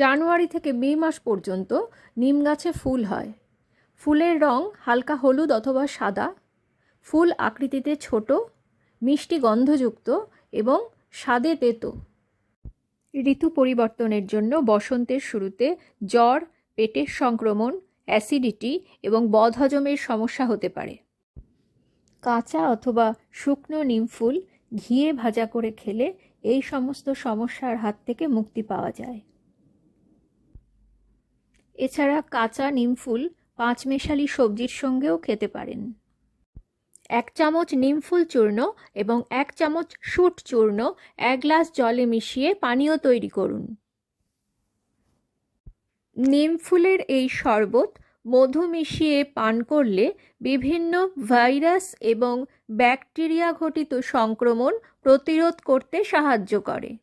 জানুয়ারি থেকে মে মাস পর্যন্ত নিম গাছে ফুল হয়। ফুলের রং হালকা হলুদ অথবা সাদা। ফুল আকৃতিতে ছোট, মিষ্টি গন্ধযুক্ত এবং স্বাদে তেতো। ঋতু পরিবর্তনের জন্য বসন্তের শুরুতে জ্বর, পেটের সংক্রমণ, অ্যাসিডিটি এবং বদহজমের সমস্যা হতে পারে। কাঁচা অথবা শুকনো নিম ফুল ঘিয়ে ভাজা করে খেলে এই সমস্ত সমস্যার হাত থেকে মুক্তি পাওয়া যায়। এছাড়া কাঁচা নিমফুল পাঁচমেশালি সবজির সঙ্গেও খেতে পারেন। এক চামচ নিমফুল চূর্ণ এবং এক চামচ শুট চূর্ণ এক গ্লাস জলে মিশিয়ে পানীয় তৈরি করুন। নিম ফুলের এই শরবত মধু মিশিয়ে পান করলে বিভিন্ন ভাইরাস এবং ব্যাকটেরিয়া ঘটিত সংক্রমণ প্রতিরোধ করতে সাহায্য করে।